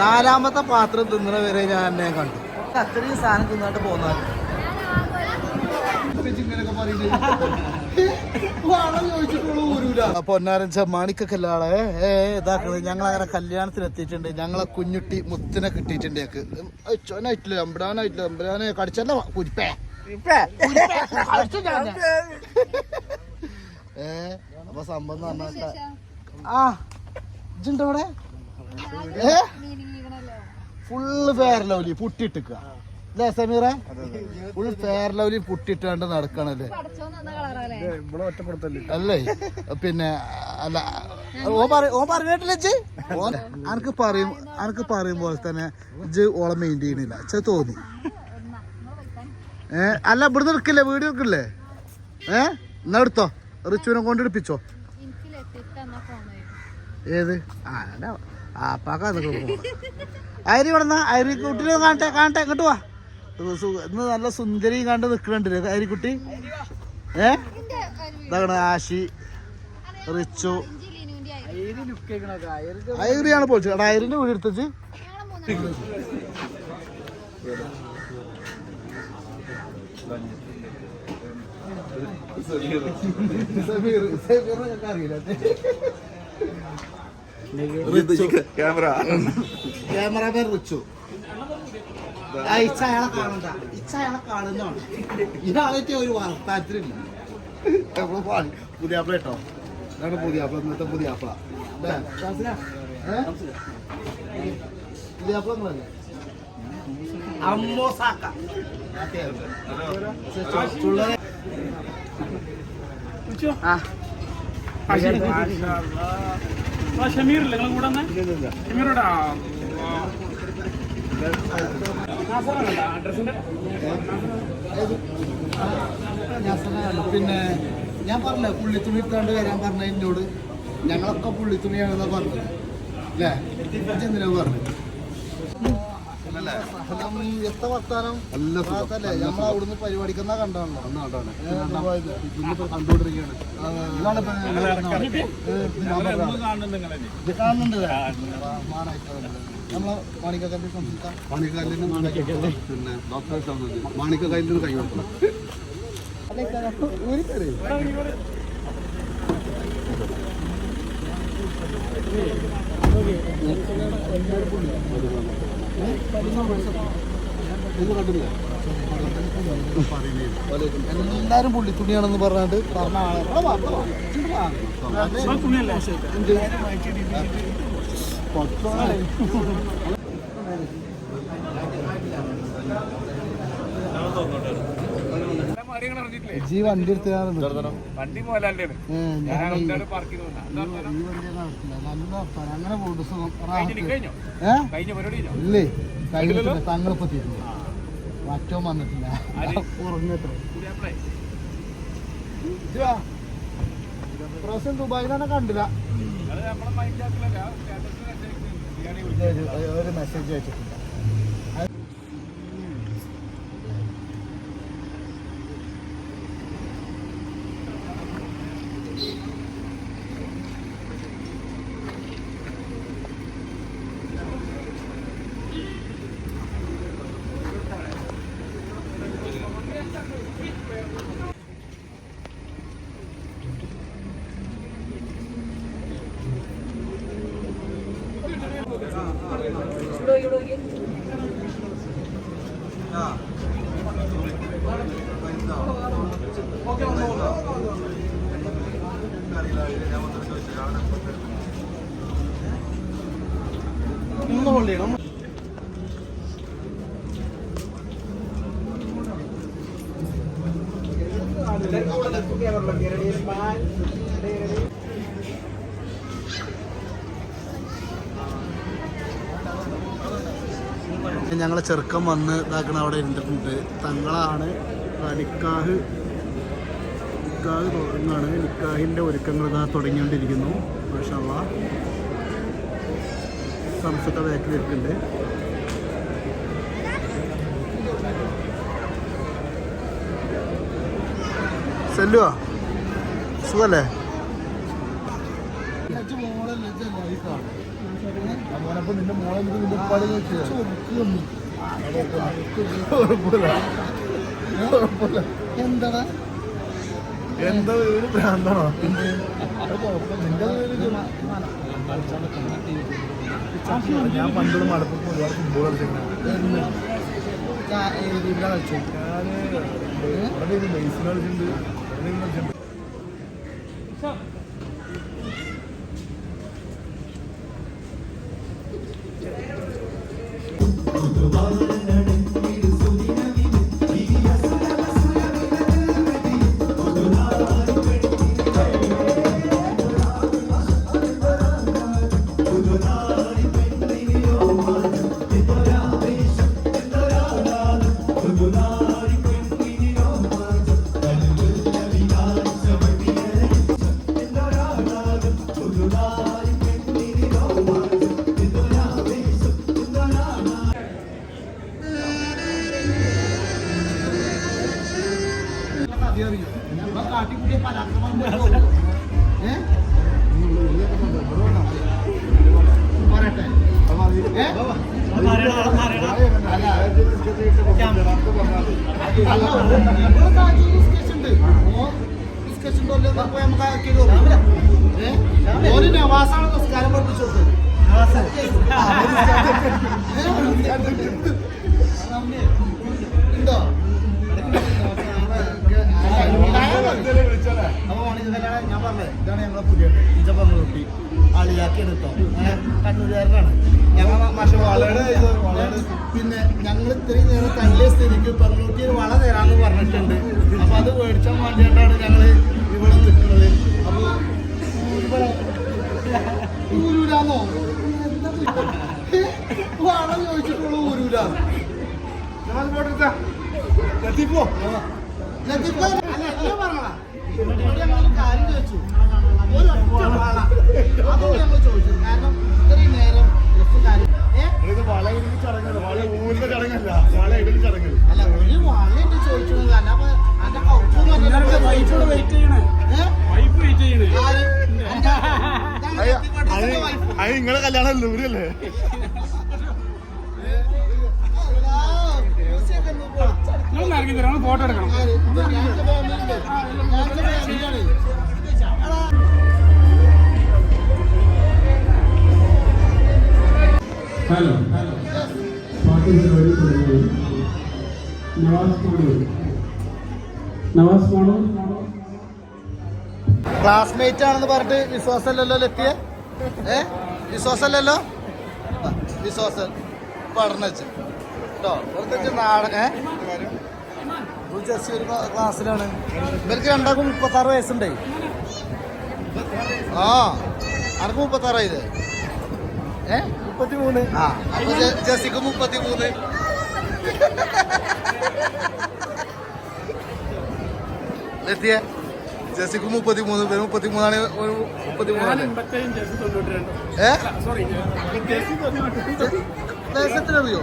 നാലാമത്തെ പാത്രം തിന്നണ വരെ ഞാൻ എന്നെ കണ്ടു. അത്രയും സാധനം തിന്നിട്ട് പോന്നാലും പൊന്നാരൻ ചെമ്മാണിക്കൊക്കെ അല്ലാളെ ഏ ഇതാക്കുന്നത് ഞങ്ങൾ അങ്ങനെ കല്യാണത്തിന് എത്തിയിട്ടുണ്ട് ഞങ്ങളെ കുഞ്ഞുട്ടി മുത്തിനെ കിട്ടിയിട്ടുണ്ട് ഞങ്ങൾക്ക് അച്ഛനായിട്ടില്ല അമ്പടാനായിട്ടില്ല അമ്പടാനെ കടിച്ചല്ല കുരിപ്പേ. ഏ അപ്പൊ സംഭവം എന്ന് ആ ഇജുണ്ടോ ഇവിടെ ഏ? ഫുള്ള് ഫെയർ ലവ്ലി പുട്ടിട്ടിക്കുക. അല്ലേ സമീറ? ഫുൾ ഫെയർ ലവ്ലി പുട്ടിട്ടാണ്ട് നടക്കണല്ലേ അല്ലേ? പിന്നെ അല്ല ഓ പറ ഓ പറഞ്ഞിട്ടില്ല ഇജ്ജ്? അനക്ക് പറയും അനക്ക് പറയും പോലെ തന്നെ ഇജ്ജ് ഓളെ മെയിന്റെയിൻ ചെയ്യണില്ല. ചെ തോന്നി. ഏ? അല്ല ഇവിടുന്ന് എടുക്കില്ലേ? വീട് എടുക്കില്ലേ? ഏ? എന്നാ എടുത്തോ? റിച്ചുവിനെ കൊണ്ട് എടുപ്പിച്ചോ? ഏത്? ആ ആപ്പാക്ക കൊടുക്കണം. അരി വിടന്ന അരി കുട്ടിനെ കാണട്ടെ കാണട്ടെ ഇങ്ങോട്ട് വാ. ഇന്ന് നല്ല സുന്ദരി കണ്ട് നിൽക്കണുണ്ട് അരിക്കുട്ടി ഏ? ഇതാണ് ആശി റിച്ചു. അയറിയാണ് പൊളിച്ചത്. എടാ അയറിന്റെ വീട് എടുത്തച്ച് ക്യാമറ ക്യാമറാമാൻ റിച്ചു. ആ, ഇച്ച അയാളെ കാണണ്ട. ഇച്ച അയാളെ കാണുന്നതാണ്. ഇയാളെ ഒരു വർത്താനത്തിലില്ല പുതിയാപ്പിള കേട്ടോ. ഇതാണ് പുതിയാപ്പിള ഇന്നത്തെ പുതിയാപ്പിള? പുതിയാപ്പിള നിങ്ങളല്ലേ? അമ്മോസാക്ക ചുള്ളനെ പിന്നെ ഞാൻ പറഞ്ഞ പുള്ളി തുണി ഇട്ടാണ്ട് വരാൻ പറഞ്ഞ എന്നോട്. ഞങ്ങളൊക്കെ പുള്ളി തുണിയാണെന്നാ പറഞ്ഞത്. അല്ലേ? പറഞ്ഞു എത്ര വർത്താനം അല്ലേ നമ്മൾ അവിടുന്ന് പരിപാടിക്കുന്ന കണ്ടാണല്ലോ. കാണുന്നുണ്ട് നമ്മളെ മാണിക്കക്കല്ലിൽ സംസാരിക്കാം. മാണിക്കല്ലിന് പിന്നെ ഡോക്ടറെ മാണിക്കല്ലിന് കൈ കൊടുക്കണം. ഇത് കണ്ടില്ല എല്ലാരും പുള്ളിത്തുണിയാണെന്ന് പറഞ്ഞിട്ട് പറഞ്ഞ ആളെ ഇവിടെ വാ, ഇവിടെ വാ. ഇങ്ങോട്ട് വാ. ആ തുണിയല്ലേ എന്ത്? മറിയങ്ങൾ അറിഞ്ഞിട്ടില്ലേ ജി വണ്ടി വണ്ടി പോലാണ്ട്. അങ്ങനെ പോകുന്നു സുഖം. ഇല്ലേ? കഴിഞ്ഞിട്ടില്ല. തങ്ങളിപ്പോ തീരുന്നു മറ്റോ വന്നിട്ടില്ല? ഉറങ്ങത്ര പ്രാവശ്യം ദുബായിലാണ് കണ്ടില്ല. ഒരു മെസ്സേജ് അയച്ചിട്ടില്ല. ഒന്ന് ഹോൾഡ് ചെയ്യണം ഞങ്ങളെ ചെറുക്കം വന്ന് ഇതാക്കണ അവിടെ ഇരുന്നിട്ടുണ്ട്. തങ്ങളാണ് നിക്കാഹ് നിക്കാഹ് തുടങ്ങാണ്. നിക്കാഹിന്റെ ഒരുക്കങ്ങൾ ഇതാ തുടങ്ങിക്കൊണ്ടിരിക്കുന്നു. മാഷല്ല. സംസത്തെ ബാക്കിൽ ഇരിക്കുന്നുണ്ട് സെല്ലുവാ? സുഖല്ലേ? മോനപ്പോ നിന്റെ മോളെ നിന്റെ ഉപ്പാടി കുഴപ്പമില്ല കുഴപ്പമില്ല എന്താടാ എന്താ? ഒരു ഭ്രാന്താണോ നിന്റെ ഞാൻ പണ്ടൊരു മടപ്പൊക്കെ ഒരുപാട് ഫുട്ബോൾ കളിച്ചിട്ടുണ്ട്. ഞാൻ ബേസിൽ കളിച്ചിട്ടുണ്ട്. നമ്മൾ കാര്യം discussion ഉണ്ട്. ഓ, discussion ഉണ്ടല്ലോ, എന്നാ പോയി നമുക്ക് നവാസാണ് നിസ്കാരം പഠിപ്പിച്ചു വേണ്ടിയിട്ടാണ് ഞങ്ങൾ ഇവിടെ നിൽക്കുന്നത് അപ്പൊ ഇവിടെ ഊരൂരാന്നോ വള ചോദിച്ചിട്ടുള്ള ഊരൂരാന്ന് എത്തിപ്പോ ലത്തീഫ് ഭായ്, അല്ല, ഞാൻ പറഞ്ഞതാ. ഇവിടെ ഞങ്ങളൊരു കാര്യം ചോദിച്ചു. ഒരൊറ്റ വള. അതും ഞങ്ങൾ ചോദിച്ചു. കാരണം ഇത്രയും നേരം ഡ്രസ്സും കാര്യം. വള ഇടുന്ന ചടങ്ങല്ല വള ഊരുന്ന ചടങ്ങല്ല വള ഇടുന്ന ചടങ്ങ് അല്ല, ഒരു വളയുണ്ട് ചോദിച്ചത്. അല്ലാതെ അത് നിങ്ങളെ കല്യാണം മ്യൂസിയൊക്കെ നിങ്ങൾ ഇറങ്ങി തരാം ഫോട്ടോ എടുക്കണം ഹലോ പാട്ട് പരിപാടി നവാസ് മാണൂർ നവാസ് ക്ലാസ്മേറ്റ് ആണെന്ന് പറഞ്ഞിട്ട് വിശ്വാസമല്ലല്ലോ ലെത്തിയ ഏ? വിശ്വാസമല്ലല്ലോ? വിശ്വാസം. പഠനം വെച്ച് കേട്ടോ ഏ? ജസ്റ്റ് ഒരു ക്ലാസ്സിലാണ്. ഇവർക്ക് രണ്ടാൾക്കും മുപ്പത്താറ് വയസ്സുണ്ടേ. ആ അനക്ക് മുപ്പത്താറായില്ലേ ഏ? മുപ്പത്തി മൂന്ന് ആ അപ്പൊ ജെ- ജെസ്സിക്ക് മുപ്പത്തി മൂന്ന് എത്തിയ? ജെസ്സിക്ക് മുപ്പത്തി മൂന്ന് പേര് മുപ്പത്തി മൂന്നാണ് ഒരു മുപ്പത്തി മൂന്നാണ് എൺപത്തേഴും ജെസ് തൊണ്ണൂറ്റി രണ്ട്. ഏ സോറി ദേശത്തിനറിയോ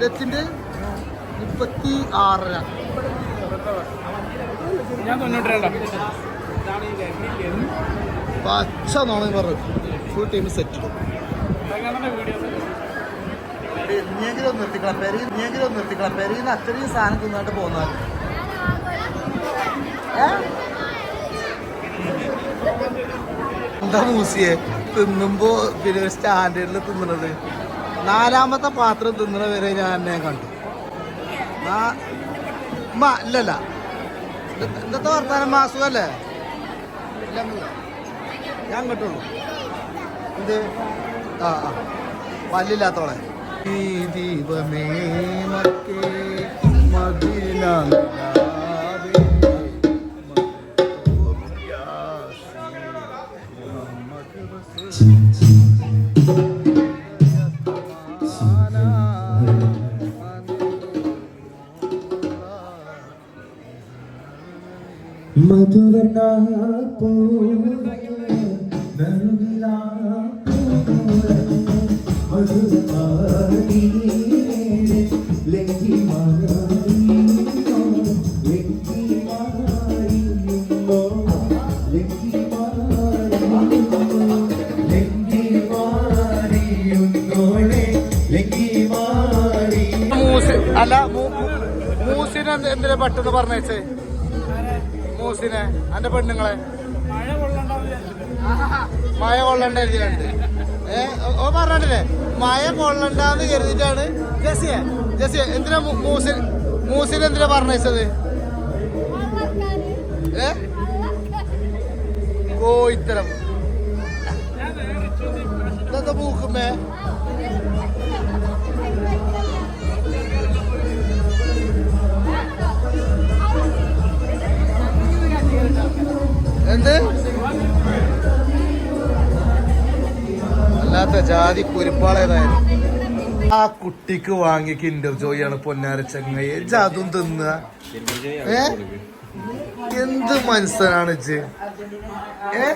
ലത്തിന്റെ മുപ്പത്തി ആറര പച്ച നോണ പറഞ്ഞു ഫുൾ ടീം സെറ്റ് ഇനിയെങ്കിലും നിർത്തിക്കണം പെരി ഇനിയെങ്കിലും നിർത്തിക്കണം പെരിന്ന് അത്രയും സാധനം തിന്നിട്ട് പോന്നാൽ എന്താ മൂസിയെ? തിന്നുമ്പോ പിന്നെ സ്റ്റാൻഡേർഡിൽ തിന്നണത്. നാലാമത്തെ പാത്രം തിന്നണ വരെ ഞാൻ എന്നെ കണ്ടു. ഇല്ലല്ല. ഇന്നത്തെ വർത്താനം മാസുഖല്ലേ ഞാൻ കിട്ടുള്ളൂ എന്ത്? ആ ആ. പല്ലില്ലാത്തോളെ. ദീപമേ മക്കേ അല്ല മൂസിനെ എന്തിനാ പെട്ടെന്ന് പറഞ്ഞേച്ചേ മൂസിനെ അന്റെ പെണ്ണുങ്ങളെ. മഴ കൊള്ളണ്ട എഴുതിയാണ്ട് ഓ- പറഞ്ഞിട്ടില്ലേ? മഴ കൊള്ളണ്ടെന്ന് കരുതിയിട്ടാണ്. ജസിയ ജസിയ എന്തിനാ മൂസിൻ മൂസിന് എന്തിനാ പറഞ്ഞത് ഏ? ഓ ഇത്തരം. ഇതെന്താ ജാതി കുരുപ്പാളേതായാലും. ആ കുട്ടിക്ക് വാങ്ങിയ കിൻഡർ ജോയാണ് പൊന്നാര ചങ്ങയെ. ജാതും തിന്നുക ഏ? എന്ത് മനസ്സനാണ് ഇജ്ജ്? ഏ?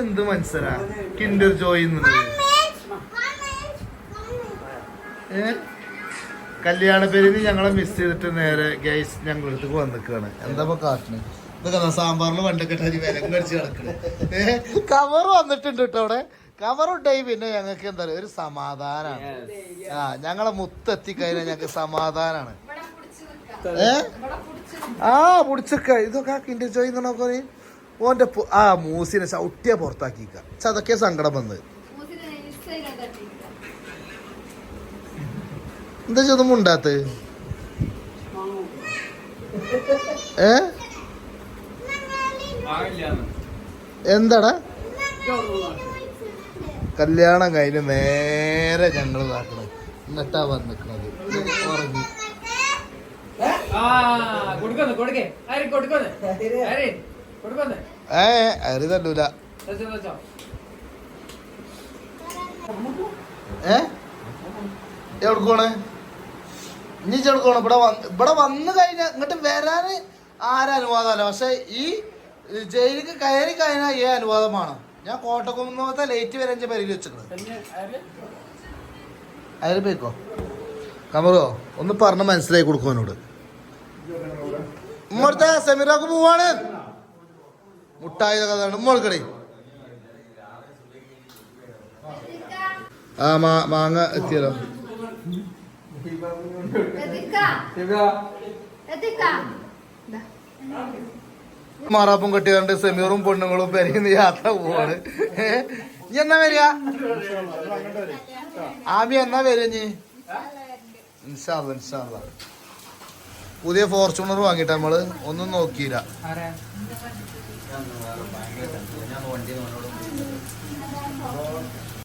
എന്ത് മനസ്സനാ കിൻഡർ ജോയി ഏ? കല്യാണ പേരിന് ഞങ്ങളെ മിസ് ചെയ്തിട്ട് നേരെ ഗൈസ് ഞങ്ങളുടെ അടുത്തേക്ക് വന്നിക്കാണ്. എന്താ കാട്ടണ്? ഇതൊക്കെ സാമ്പാറിൽ വണ്ടൊക്കെ അരി വിലം കടിച്ച് കിടക്കണ്? കവർ വന്നിട്ടുണ്ട് കേട്ടോ അവിടെ. കവർ ഉണ്ടായി പിന്നെ ഞങ്ങൾക്ക് എന്താ ഒരു സമാധാനാണ്. ആ ഞങ്ങളെ മുത്തെത്തി കഴിഞ്ഞാൽ ഞങ്ങൾക്ക് സമാധാനാണ്. ഏ? ആ പുടിച്ചക്ക ഇതൊക്കെ ആ കിൻഡർ ജോയ് എന്ന് നോക്കണേ ഓന്റെ ആ മൂസിനെ ചവിട്ടിയ പുറത്താക്കിക്ക അതൊക്കെ സങ്കടം വന്നത് എന്താ ചോദ്യം ഉണ്ടാത്ത് ഏ? എന്താടാ? കല്യാണം കഴിഞ്ഞ് നേരെ ഞങ്ങൾ നടക്കണത് എന്നിട്ടാ വന്നിക്കണത്. ഉറങ്ങി. ഏ? അരി തല്ലൂല. ഏ? എവിടേക്കാണ്? ഇനി ചെടുക്കണം ഇവിടെ വന്ന് ഇവിടെ വന്നു കഴിഞ്ഞാൽ ഇങ്ങോട്ട് വരാന് ആരനുവാദമല്ല പക്ഷെ ഈ ജയിലിക്ക് കയറി കഴിഞ്ഞാൽ ഈ അനുവാദമാണ് ഞാൻ കോട്ടക്കുന്നത്തെ ലേറ്റ് വരെ എന്റെ പേരിൽ വെച്ചിട്ടുണ്ട് അതിൽ പോയിക്കോ കമറോ ഒന്ന് പറഞ്ഞ് മനസ്സിലാക്കി കൊടുക്കും അവനോട്. ഉമ്മടുത്ത സെമിറാക്ക് പോവാണ്. മുട്ടായി കഥയാണ് ഇമ്മോൾക്കടേ ആ മാ മാങ്ങ എത്തിയല്ലോ. മാറാപ്പും കെട്ടിയാണ്ട് സെമീറും പെണ്ണുങ്ങളും പെരയുന്ന യാത്ര പോവാണ്. നീ ഇനി എന്നാ വരിക? ആമി എന്നാ വരിക നീ ഇൻഷാല്ല ഇൻഷാല്ല പുതിയ ഫോർച്യൂണർ വാങ്ങിട്ട് നമ്മൾ. ഒന്നും നോക്കിയില്ല.